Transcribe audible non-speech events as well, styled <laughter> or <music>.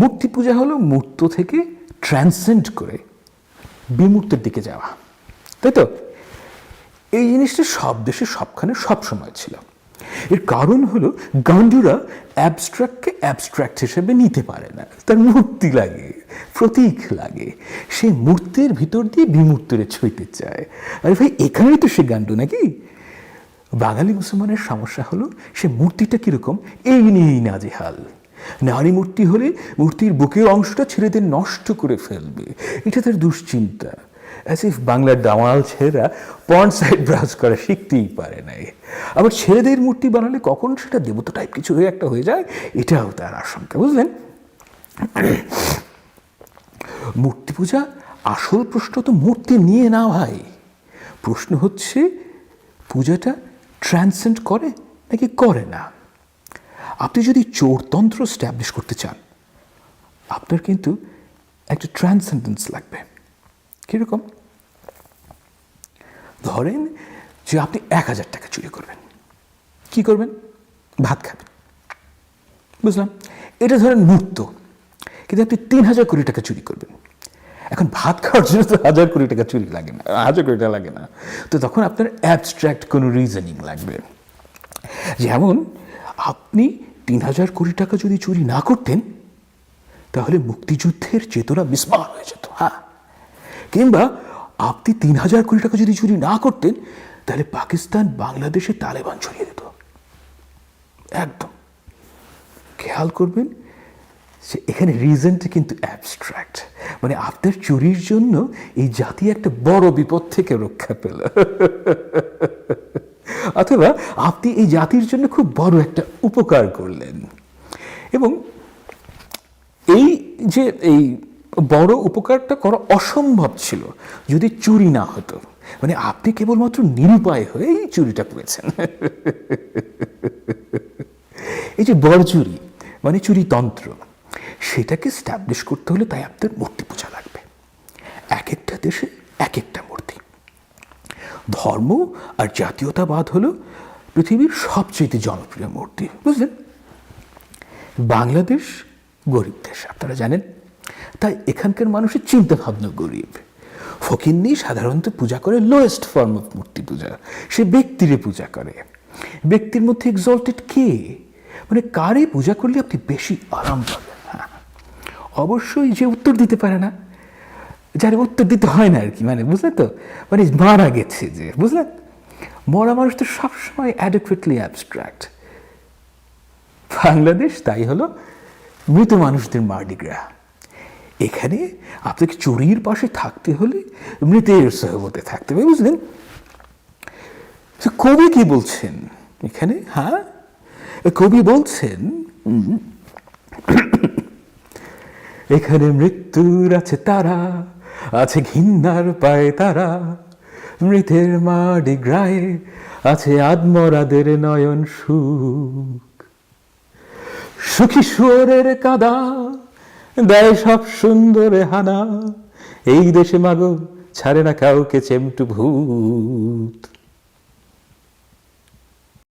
মূর্তি পূজা হলো মূর্ত থেকে ট্রান্সেন্ড করে বিমূর্তের দিকে যাওয়া। তাই তো? এই জিনিসটা সব দেশে সবখানে সব সময় ছিল। এর কারণ হলো গান্ডুরা অ্যাবস্ট্রাক্টকে অ্যাবস্ট্রাক্ট হিসেবে নিতে পারে না। তার মূর্তি লাগে, প্রতীক লাগে। সেই মূর্তির ভিতর দিয়ে বিমূর্তরে ছুঁইতে চায়। আরে ভাই, এখানেই তো সে গান্ডু নাকি? বাঙালি মুসলমানের সমস্যা হলো সে মূর্তিটা কীরকম? এই নিয়েই নাজেহাল। নারী মূর্তি হলে মূর্তির বুকের অংশটা ছেলেদের নষ্ট করে ফেলবে। এটা তার দুশ্চিন্তা। অ্যাজ ইফ বাংলার দামাল ছেলেরা পন্ড সাইড ব্রাউজ করা শিখতেই পারে নাই। আবার ছেলেদের মূর্তি বানালে কখন সেটা দেবতা টাইপ কিছু হয়ে একটা হয়ে যায়, এটাও তার আশঙ্কা, বুঝলেন? মূর্তি পূজা আসল প্রশ্ন তো মূর্তি নিয়ে না ভাই। প্রশ্ন হচ্ছে, পূজাটা ট্রান্সেন্ড করে নাকি করে না? আপনি যদি চোরতন্ত্র স্ট্যাবলিশ করতে চান, আপনার কিন্তু একটা ট্রান্সেন্ডেন্স লাগবে। কীরকম? ধরেন যে আপনি এক হাজার টাকা চুরি করবেন। কি করবেন? ভাত খাবেন। বুঝলাম? এটা ধরেন মূর্ত কিন্তু আপনি তিন হাজার কোটি টাকা চুরি করবেন। এখন ভাত খাওয়ার জন্য তো হাজার কোটি টাকা চুরি লাগে না, হাজার কোটি টাকা লাগে না। তো তখন আপনার অ্যাবস্ট্রাক্ট কোনো রিজনিং লাগবে। যেমন আপনি তিন হাজার কোটি টাকা যদি চুরি না করতেন, তাহলে মুক্তিযুদ্ধের চেতনা বিস্মার হয়ে যেত হ্যাঁ? কিংবা আপনি তিন হাজার কোটি টাকা যদি চুরি না করতেন, তাহলে পাকিস্তান বাংলাদেশে তালেবান ছড়িয়ে দিত। একদম। খেয়াল করবেন যে এখানে রিজনটা কিন্তু অ্যাবস্ট্রাক্ট মানে আপনার চুরির জন্য এই জাতি একটা বড় বিপদ থেকে রক্ষা পেল। <laughs> অথবা আপনি এই জাতির জন্য খুব বড় একটা উপকার করলেন। এবং এই যে এই বড় উপকারটা করা অসম্ভব ছিল, যদি চুরি না হতো। মানে আপনি কেবলমাত্র নিরুপায় হয়ে এই চুরিটা করেছেন। এই যে বড় চুরি মানে চুরিতন্ত্র সেটাকে স্ট্যাবলিশ করতে হলে তাই আপনার মূর্তি পূজা লাগবে। এক একটা দেশে এক একটা ধর্ম আর জাতীয়তাবাদ হলো পৃথিবীর সবচেয়ে জনপ্রিয় মূর্তি, বুঝলেন? বাংলাদেশ গরিব দেশ, আপনারা জানেন? তাই এখানকার মানুষের চিন্তা ভাবনা গরিব। ফকিন্নি সাধারণত পূজা করে লোয়েস্ট ফর্ম অফ মূর্তি পূজা, সে ব্যক্তিরে পূজা করে। ব্যক্তির মধ্যে এক্সল্টেড কে? মানে কারে পূজা করলে আপনি বেশি আরাম পাবেন? হ্যাঁ। অবশ্যই যে উত্তর দিতে পারে না যার উত্তর দিতে হয় না আর কি মানে বুঝলেন তো? মানে মারা গেছে যে বুঝলেন মরা মানুষ তো সবসময় অ্যাডেকুয়েটলি অ্যাবস্ট্রাক্ট বাংলাদেশ তাই হলো মৃত মানুষদের মার্ডিগ্রা এখানে আপনাকে চুরির পাশে থাকতে হলে মৃতের সহবতে থাকতে হবে, বুঝলেন? কবি কি বলছেন এখানে? হ্যাঁ? কবি বলছেন এখানে মৃত্যুর আছে তারা আছে ঘিন্নার পায়ে তারা মৃতের মাডি গ্রায়ে আছে আদমরাদের নয়ন সুখ। সুখী শুয়োরের কাদা, দেয় সব সুন্দরে হানা, এই দেশে মাগো ছাড়ে না কাউকে চেমটু ভূত।